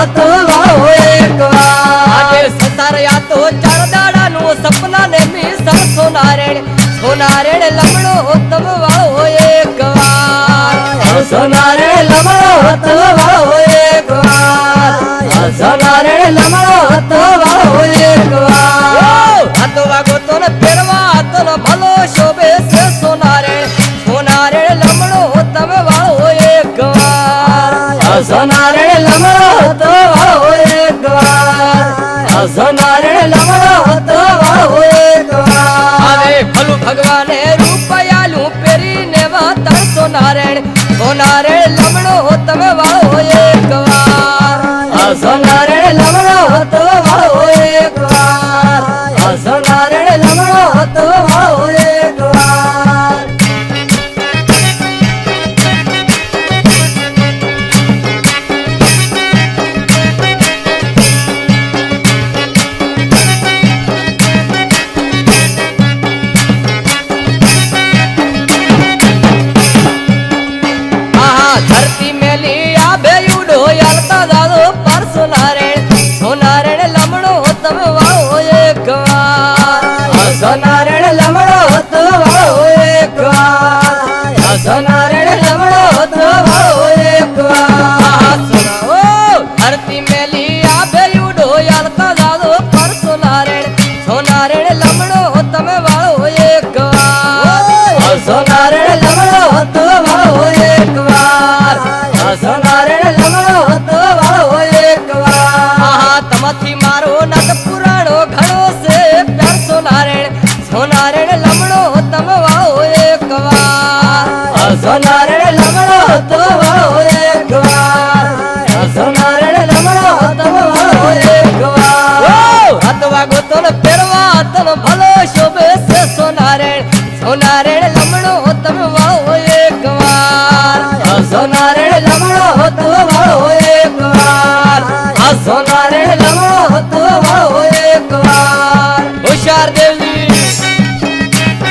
હાથ વાળો એકવાર સતાર્યા તો ચાર દાડાનું સપના ને મી સર સોનારેણ. સોનારેણ લમણો તમવા વાર સોનારે લમણો હતો એક વાર. સોનારે લમણો હતો એક વાર. ભલું ભગવાને રૂપિયાલું પહેરીને વાતર સોનારેણ. સોનારેણ લમણો તમે વાહો એક વાર. સોનારે લમણો હતો વાહો એક વાર. સોનારે લમણો હતો વાળો ધરતી મેલી આ બેયુડો યાલતા દાદો પર આહા તમાથી મારો નદ પુરાણો ઘણો છે. પ્યાર સોનારેણ સોનારેણ લમણો તમે વાળો એક વાર. સોનારેણ લમણો વાળો એક વાર. સોનારેણ લમણો વાળો એક વાર. હાથ વાગો તો ને ફેરવા તનો varlık var Koşar